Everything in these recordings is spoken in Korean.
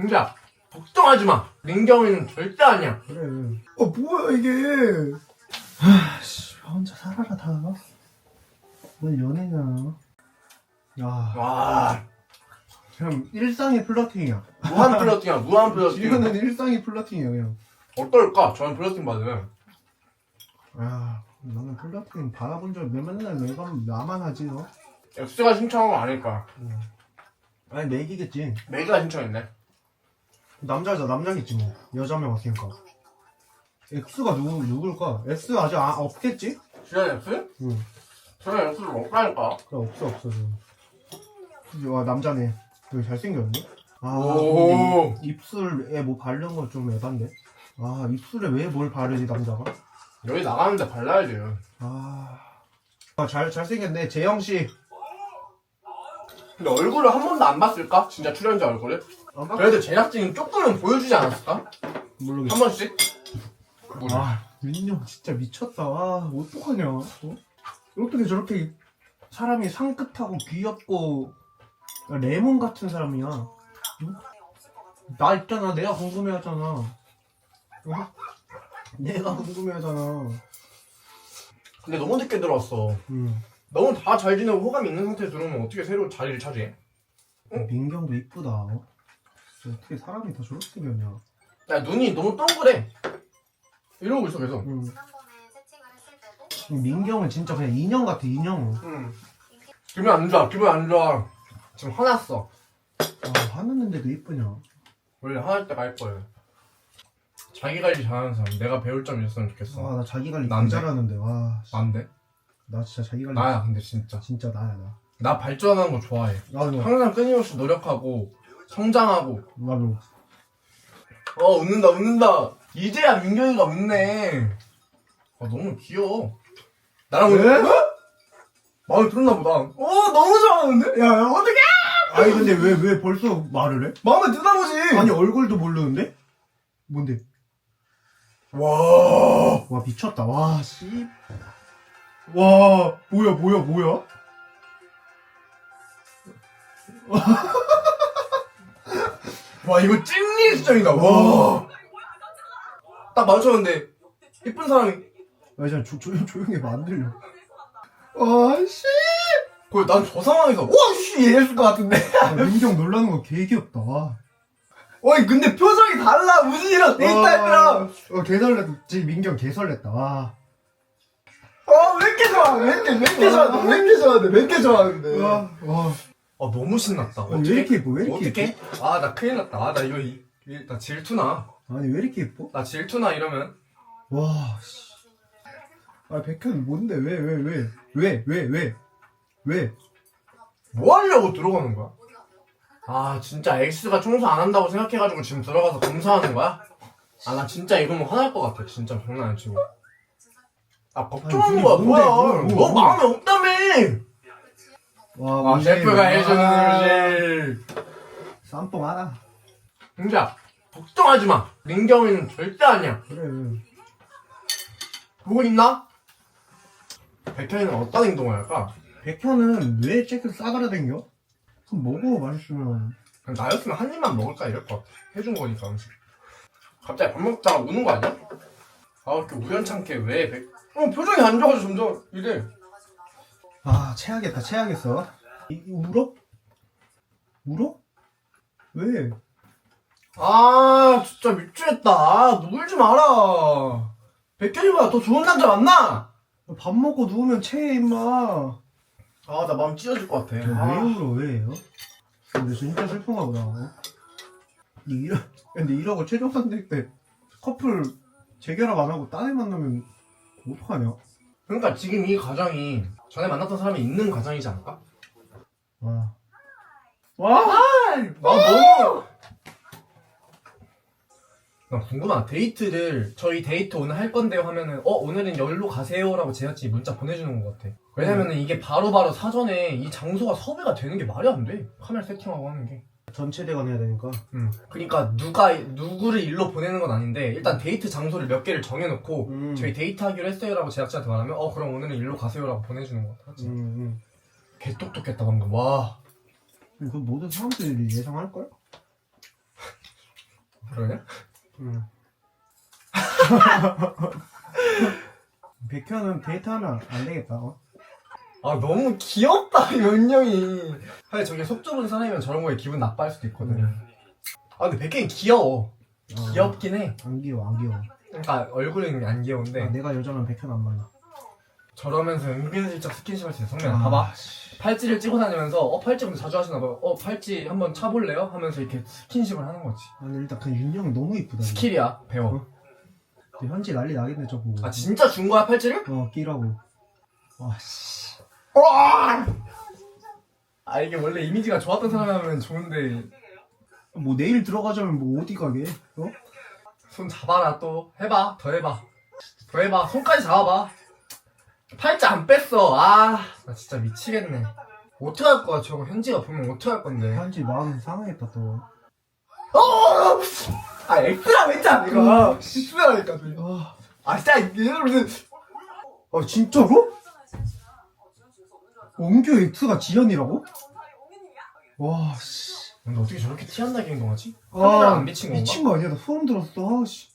진짜 걱정하지 마. 민경이는 절대 아니야. 그래. 어 뭐야 이게? 아씨 혼자 살아라 다. 뭘 연애냐? 야, 와 그냥 일상의 플러팅이야. 무한 플러팅이야 무한 플러팅. 이거는 일상의 플러팅이야 그냥. 어떨까? 저는 플러팅 받으면 아, 나는 플러팅 받아본 적 맨날 내가 나만 하지 너? X가 신청한 거 아닐까? 아니 맥이겠지. 매기가 신청했네. 남자자 남자겠지 뭐. 여자 명 왔으니까. X가 누구 누굴까? X 아직 아, 없겠지? 지연 X? 응. 저는 X를 없다니까. 그래 없어 없어 지금. 와 남자네. 여기 잘생겼네. 아 오. 근데 입- 입술에 뭐 바른 거좀 에반데. 아 입술에 왜 뭘 바르지 남자가? 여기 나가는데 발라야 돼요. 아. 아, 잘 잘생겼네 재영 씨. 근데 얼굴을 한 번도 안 봤을까? 진짜 출연자 얼굴을? 아, 막- 그래도 제작진이 조금은 보여주지 않았을까? 모르겠어. 한 번씩? 몰라. 아, 민영 진짜 미쳤다. 아, 어떡하냐. 어? 어떻게 저렇게 사람이 상긋하고 귀엽고 레몬 같은 사람이야. 응? 나 있잖아. 내가 궁금해하잖아. 어? 내가 궁금해하잖아. 근데 너무 늦게 들어왔어. 응. 너무 다 잘 지내고 호감이 있는 상태에 들어오면 어떻게 새로 자리를 차지해? 민경도 이쁘다. 어? 진짜 어떻게 사람이 다 저렇게 생겼냐. 야 눈이 너무 동그래. 이러고 있어 계속. 지난번에 했을 때도 민경은 진짜 그냥 인형 같아, 인형. 응. 기분 안 좋아. 기분 안 좋아. 지금 화났어. 아, 화났는데도 이쁘냐. 원래 화날 때가 예뻐요. 자기 관리 잘하는 사람. 내가 배울 점이 있었으면 좋겠어. 아, 나 자기 관리 난데? 잘하는데, 와. 씨. 난데? 나 진짜 자기 관리. 나야 근데 진짜. 진짜 나야, 나. 나 발전하는 거 좋아해. 나도, 항상 끊임없이 노력하고 성장하고. 나도. 어 웃는다 웃는다. 이제야 민경이가 웃네. 아 너무 귀여워. 나랑 왜? 웃- 어? 마음에 들었나 보다. 어 너무 좋아하는데? 야, 야 어떡해? 아니, 근데 왜, 왜 벌써 말을 해? 마음에 드나 보지. 아니, 얼굴도 모르는데? 뭔데? 와. 와, 미쳤다. 와, 씨. 와, 뭐야, 뭐야, 뭐야? 와 이거 찐리 수정이다. 와. 딱 마주쳤는데 이쁜 사람이 아, 진짜 조, 조, 조용히 해봐, 안 들려. 와, 씨. 거의 난저 상황에서 와 씨 이랬을 것 같은데. 야, 민경 놀라는 거 개 귀엽다. 와. 어이 근데 표정이 달라 우진이랑 데이트할 때랑. 어, 개 설렜다. 지금 민경 개 설렜다. 와. 어왜 이렇게 좋아? 왜 이렇게 왜 이렇게 좋아하는데? 왜 이렇게 좋아하는데? 왜 이렇게 좋아하는데? 와, 와. 아 너무 신났다. 왜 이렇게 예뻐? 왜 이렇게 어떻게? 아나 큰일 났다. 아, 나 이거 이, 이- 나 질투나. 아니, 왜 이렇게 예뻐? 나 질투나 이러면 와, 씨. 아, 백현 뭔데? 왜, 왜, 왜? 왜, 왜, 왜? 왜? 뭐 하려고 들어가는 거야? 아 진짜 X가 청소 안 한다고 생각해가지고 지금 들어가서 검사하는 거야? 아 나 진짜 이러면 화날 것 같아. 진짜 장난 안 치고. 아 걱정하는 거야 뭐야? 뭔데, 뭐, 너 뭐. 마음에 없다며? 와, 아 셰프가 해주는 음식. 쌈뽕 하나. 진짜 걱정하지 마. 민경이는 절대 아니야. 그래. 보고 있나? 백현이는 어떤 행동을 할까? 백현은 왜 잭을 싸가려 댕겨? 그럼 먹어, 맛있으면. 그냥 나였으면 한 입만 먹을까 이럴 것 같아. 해준 거니까 음식. 갑자기 밥 먹다가 우는 거 아니야? 아 이렇게 우연찮게 왜 백... 어 표정이 안 좋아져 점점 이래. 아, 체하겠다, 체하겠어. 이, 이 울어? 울어? 왜? 아 진짜 미치겠다. 아, 울지 마라. 백현이보다 더 좋은 남자 만나. 밥 먹고 누우면 체해, 임마. 아 나 마음 찢어질 것 같아. 왜 아, 울어, 왜요? 근데 진짜 슬픈가 보다. 어? 이러, 근데 이러고 최종 선택 때 커플 재결합 안 하고 딴애 만나면 어떡하냐? 그러니까 지금 이 가정이 전에 만났던 사람이 있는 가정이지 않을까? 와. 와, 아 너무. 나 궁금하다. 데이트를 저희 데이트 오늘 할 건데요 하면은 어 오늘은 여기로 가세요라고 제작진이 문자 보내주는 것 같아. 왜냐면은 이게 바로바로 사전에 이 장소가 섭외가 되는 게 말이 안 돼. 카메라 세팅하고 하는 게. 전체 대관 해야 되니까. 음. 그러니까 누가 누구를 일로 보내는 건 아닌데 일단 데이트 장소를 몇 개를 정해놓고 음. 저희 데이트하기로 했어요라고 제작진한테 말하면 어 그럼 오늘은 일로 가세요라고 보내주는 것 같아. 음, 음. 개 똑똑했다 방금. 와. 그 모든 사람들이 예상할 걸? 그러냐? 응. 백현은 데이트 하면 안 되겠다. 어? 아 너무 귀엽다 이 은영이 사실 저게 속 좁은 사람이면 저런 거에 기분 나빠할 수도 있거든 아 근데 백현이 귀여워 귀엽긴 해 안 귀여워, 안 귀여워. 그러니까 얼굴은 안 귀여운데 아, 내가 여자면 백현 안 만나. 저러면서 은근슬쩍 스킨십 할수 있어 성민아 아, 봐봐 팔찌를 찌고 다니면서 어 팔찌 근데 자주 하시나 봐요 어 팔찌 한번 차볼래요? 하면서 이렇게 스킨십을 하는 거지 아니 일단 그 윤영 너무 이쁘다. 스킬이야 배워 어? 근데 현지 난리 나겠네 저거. 아 진짜 준 거야 팔찌를? 어 끼라고. 와 씨. 아 이게 원래 이미지가 좋았던 사람이면 좋은데. 뭐 내일 들어가자면 뭐 어디 가게? 어? 손 잡아라 또. 해봐 더 해봐. 더 해봐. 손까지 잡아봐. 팔찌 안 뺐어. 아나 진짜 미치겠네. 어떡할 거야? 저거 현지가 보면 어떡할 건데? 현지 마음 상하겠다 또. 어! 아 엑스라고 했잖아 이거. 엑스라니까 아, 아 진짜 무슨 아 진짜로? 원규 X가 지연이라고? 와 씨. 근데 어떻게 저렇게 티 안 나게 행동하지? 카메라 안 비친 건가? 미친 거 아니야? 나 소름 돋았어. 아, 씨.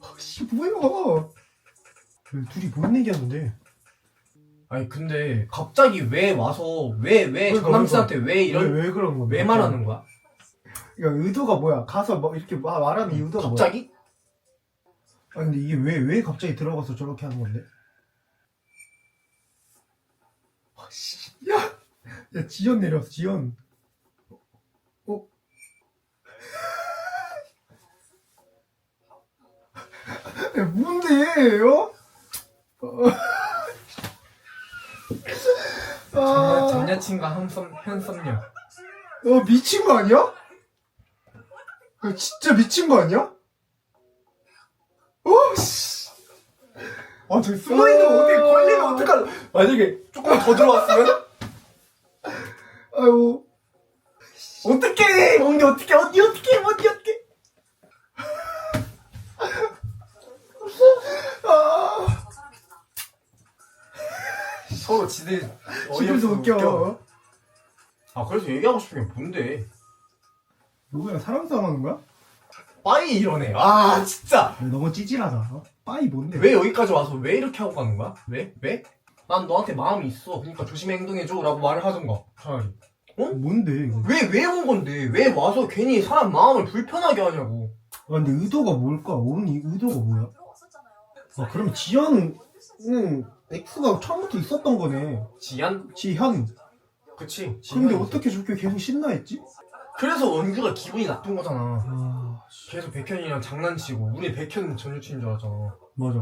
아, 씨, 뭐야. 왜 둘이 뭔 얘기하는데? 아니 근데 갑자기 왜 와서 왜왜 그러니까, 전남친한테 왜 이런 왜, 왜 그런 거야? 왜 말하는 거야? 그러니까 의도가 뭐야? 가서 뭐 이렇게 마- 말하는 의도가 갑자기? 뭐야? 아 근데 이게 왜, 왜 갑자기 들어가서 저렇게 하는 건데? 아, 씨. 야! 야, 지연 내렸어, 지연. 어? 야, 뭔데, 어? 전, 아, 전 여친과 현섭 현섭녀 어, 미친 거 아니야? 야, 진짜 미친 거 아니야? 어, 씨. 아, 저기 숨어있는 거 어떻게 걸리면 어떡할, 만약에 조금 더 들어왔으면 아유. 어떡해 언니 어떡해 언니 어떡해 언니 어떡해 아, 서로 지들 지금도 웃겨. 아 그래서 얘기하고 싶은 게 뭔데 누구야, 사람 싸움 하는 거야? 빠이 이러네 아 진짜 너무 찌질하다. 어? 빠이 뭔데? 왜 여기까지 와서 왜 이렇게 하고 가는 거야? 왜? 왜? 난 너한테 마음이 있어 그러니까 조심히 행동해줘 라고 말을 하던가 차라리 뭔데, 이거? 왜 왜 온 건데 왜 와서 괜히 사람 마음을 불편하게 하냐고 아, 근데 의도가 뭘까? 언니 의도가 뭐야? 아, 그럼 지연은 X가 처음부터 있었던 거네. 지안? 지현. 그치 근데. 어떻게 저렇게 계속 신나했지? 그래서 원규가 기분이 나쁜 거잖아 아, 계속 백현이랑 장난치고 우리 백현 전 여친인 줄 알았잖아 맞아.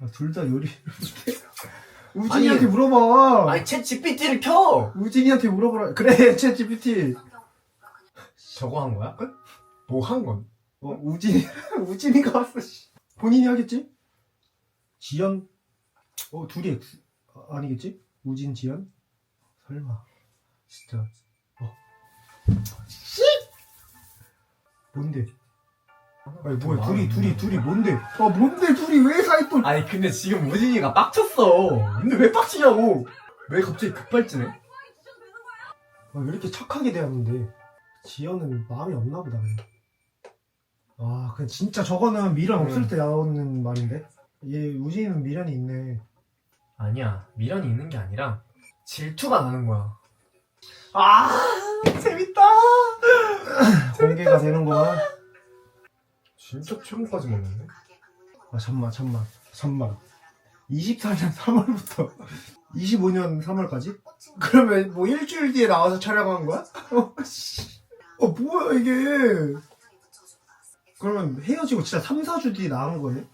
아, 둘다 요리. 우진이한테 아니, 물어봐. 아니 챗 GPT를 켜 우진이한테 물어보라. 그래, 챗 GPT. 저거 한 거야? 끝? 뭐한 건? 어, 우진이, 우진이가 왔어, 씨. 본인이 하겠지? 지연? 어, 둘이 X. 아, 아니겠지? 우진, 지연? 설마. 진짜. 어. 씨! 뭔데? 아니, 뭐야, 둘이, 둘이, 둘이 뭔데? 아, 뭔데, 둘이 왜 사이 또. 아니 근데 지금 우진이가 빡쳤어 근데 왜 빡치냐고 왜 갑자기 급발진해? 아, 왜 이렇게 착하게 대하는데? 지연은 마음이 없나 보다. 그냥. 아, 그 진짜 저거는 미련 없을 음. 때 나오는 말인데? 얘, 우진이는 미련이 있네. 아니야 미련이 있는 게 아니라 질투가 나는 거야 아 재밌다 공개가 되는구만. 진짜 최근까지 먹는데? 아, 잠만, 잠만, 잠만. 24년 3월부터 25년 3월까지? 그러면 뭐 일주일 뒤에 나와서 촬영한 거야? 어, 씨. 어, 뭐야, 이게. 그러면 헤어지고 진짜 3, 4주 뒤에 나온 거네?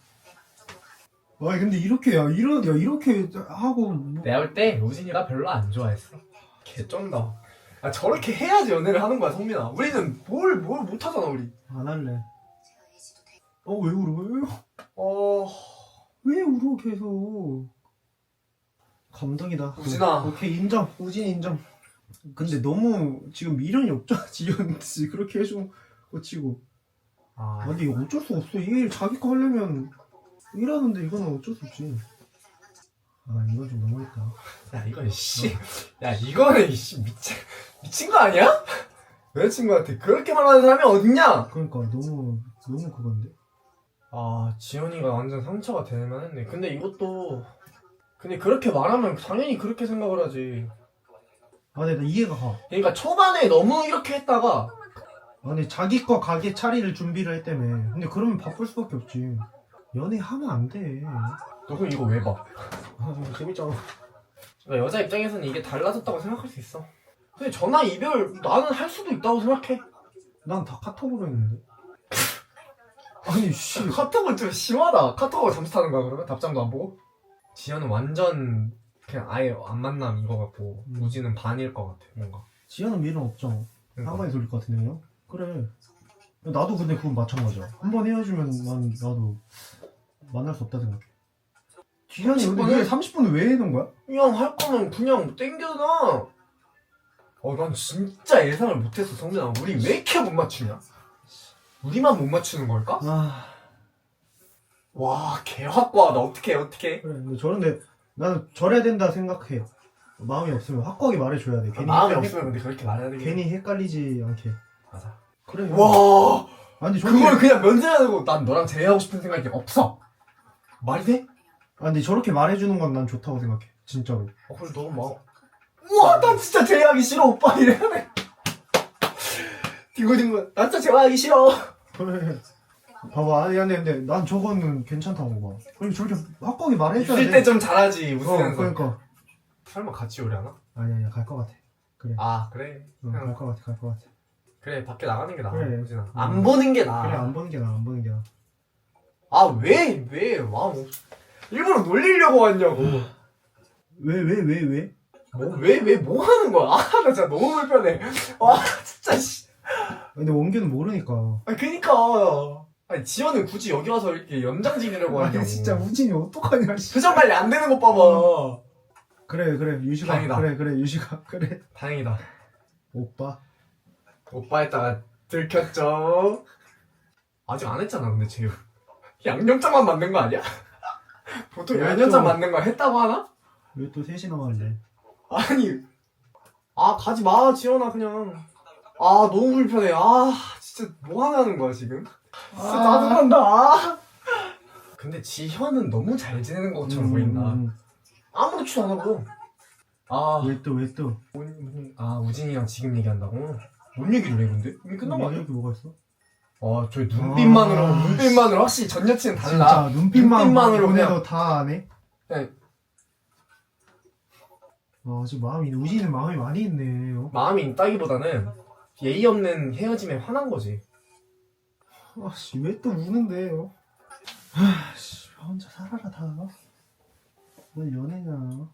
와, 근데 이렇게, 야, 이런, 야, 이렇게 하고. 뭐- 내가 볼 때 우진이가 별로 안 좋아했어 개쩐다 아 저렇게 해야지 연애를 하는 거야 성민아 우리는 뭘 뭘 못하잖아 우리 안 할래. 어, 왜 울어? 왜, 어... 왜 울어, 계속. 감동이다. 우진아. 오케이, 인정. 우진 인정. 근데 너무 지금 미련이 없잖아, 지현 씨. 그렇게 해주고, 치고. 아, 아 근데 이거 어쩔 수 없어. 이게 자기 거 하려면 일하는데 이거는 어쩔 수 없지. 아, 이건 좀 너무했다. 야 이건 씨, 야 이거는 씨 미친 미친 거 아니야? 여자친구한테 그렇게 말하는 사람이 어딨냐? 그러니까 너무 너무 그건데. 아 지연이가 완전 상처가 되만 했네 근데 이것도 근데 그렇게 말하면 당연히 그렇게 생각을 하지 아 근데 나 이해가 가. 그러니까 초반에 너무 이렇게 했다가 아 근데 자기 거 가게 차리를 준비를 했다며. 근데 그러면 바쁠 수밖에 없지. 연애 하면 안 돼. 너 그럼 이거 왜 봐? 아 재밌잖아. 그러니까 여자 입장에서는 이게 달라졌다고 생각할 수 있어 근데 전화 이별 나는 할 수도 있다고 생각해 난 다 카톡으로 했는데. 아니 씨. 카톡은 좀 심하다 카톡으로 잠수 타는 거야 그러면? 답장도 안 보고? 지연은 완전 그냥 아예 안 만남 이거 같고 음. 우지는 반일 것 같아 뭔가 지연은 미련 없잖아. 그러니까. 상관이 돌릴 것 같은데 그냥? 그래. 나도 근데 그건 마찬가지야. 한 번 헤어지면 난 나도 만날 수 없다 생각해. 지연이 근데 30분을? 왜 30분을 왜 해놓은 거야? 그냥 할 거면 그냥 땡겨놔. 어, 난 진짜 예상을 못했어, 성진아. 우리 왜 이렇게 못 맞추냐? 우리만 못 맞추는 걸까? 아 와, 개확고하다. 어떡해, 어떡해. 그래. 근데 저런데 나는 저래야 된다 생각해. 마음이 없으면 확고하게 말해줘야 돼. 괜히 마음이 헷갈리- 없으면 근데 그렇게 말해야 되겠 괜히 헷갈리지 않게. 맞아. 그래. 와, 아니 저렇게 그걸 그냥 면제하고 난 너랑 제외하고 싶은 생각이 없어. 말이 돼? 아 근데 저렇게 말해주는 건 난 좋다고 생각해. 진짜로. 어, 그래, 너무 막. 우와, 난 진짜 제외하기 싫어, 오빠. 이래야 돼. 딩고딩고, 난 진짜 제외하기 싫어. 그래. 봐봐. 아니 근데, 근데 난 저거는 괜찮다고 봐. 그리고 저렇게 확고하게 말해줘야 돼. 있을 때 좀 잘하지, 어, 웃으면서. 그러니까. 설마 같이 오려나? 아니 아니야 갈것 같아. 그래. 아, 그래. 어, 그냥 갈것 같아. 갈 것 같아. 그래 밖에 나가는 게 나아 그래. 우진아 음. 안 보는 게 나아 그래 안 보는 게 나아. 안 보는 게 나아. 아 왜 왜와 뭐, 일부러 놀리려고 왔냐고 왜왜 왜 왜? 뭐 왜 왜 뭐 하는 거야 아 나 진짜 너무 불편해 와 진짜 씨 근데 원규는 모르니까. 아 그니까 아니 지연은 굳이 여기 와서 이렇게 연장지기려고 하냐고 아니 진짜 우진이 어떡하냐. 씨. 표정 관리 안 되는 것 봐봐 그래 그래 유시가 다행이다. 그래 그래 유시가 그래 다행이다 오빠 오빠 했다가 들켰죠 아직 안 했잖아 근데 지금 양념장만 만든 거 아니야? 보통 야, 양념장 좀- 만든 거 했다고 하나? 왜 또 셋이 남았는데? 아니 아 가지 마 지연아 그냥 아 너무 불편해 아 진짜 뭐 하냐는 거야 지금 진짜 아. 짜증난다 아. 근데 지현은 너무 잘 지내는 것처럼 보인다 음, 아무렇지도 않아 보여 아, 왜 또 왜 또? 아 우진이랑 지금 얘기한다고? 뭔 얘기를 해 근데? 이미 끝난 거 아니야? 얘기 뭐가 있어? 아 저희 눈빛만으로 아, 눈빛만으로 확실히 전 여친은 달라 진짜 눈빛만 눈빛만으로 보내도 그냥- 다 아네? 그냥 아 지금 마음이 우진은 마음이 많이 있네 어? 마음이 있다기보다는 예의 없는 헤어짐에 화난 거지. 아씨 왜 또 우는데 어? 아씨 혼자 살아라 다넌 연애냐